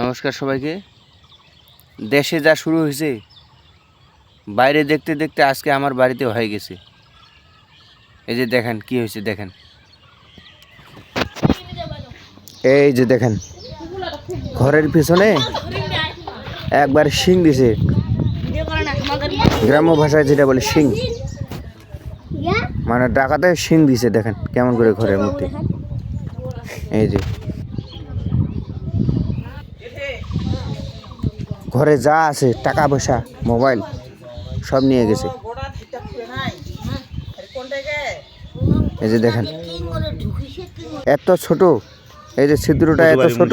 নমস্কার সবাইকে। দেশে যা শুরু হয়েছে, বাইরে দেখতে দেখতে আজকে আমার বাড়িতে হয়ে গেছে। এই যে দেখেন, কি হয়েছে দেখেন। এই যে দেখেন, ঘরের পিছনে একবার শিং দিছে। গ্রাম্য ভাষায় যেটা বলে শিং। মানে ডাকাতে শিং দিছে, দেখেন, কেমন করে ঘরের মধ্যে। এই যে ঘরে যা আছে টাকা পয়সা মোবাইল সব নিয়ে গেছে। এই যে দেখেন এত ছোট এই যে ছিদ্রটা এত ছোট।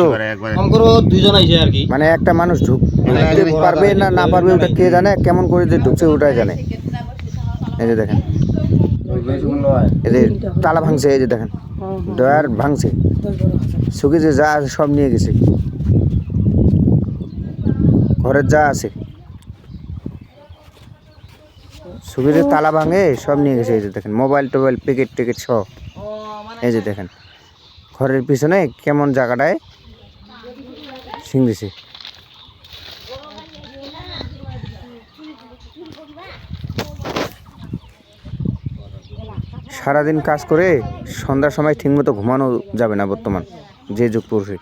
অঙ্কর দুইজন আইছে আর কি। মানে একটা মানুষ ঢুক ঢুকতে পারবে না না পারবে ওটা কে জানে কেমন করে যে ঢুকছে ওটাই জানে। এই যে দেখেন। এই যে তালা ভাঙছে এই যে দেখেন। ডয়ার ভাঙছে। সুখে যে যা আছে সব নিয়ে গেছে। ঘরের যা আছে। সুবিধে তালা ভাঙে, সব নিয়ে গেছে। এই যে দেখেন, মোবাইল টোবাইল, প্যাকেট টেকেট সব। এই যে দেখেন, ঘরের পিছনে কেমন জায়গাটায় সিংড়েছে সারাদিন কাজ করে সন্ধ্যার সময় ঠিকমতো ঘুমানো যাবে না বর্তমান, যে যুগ পুরুষের।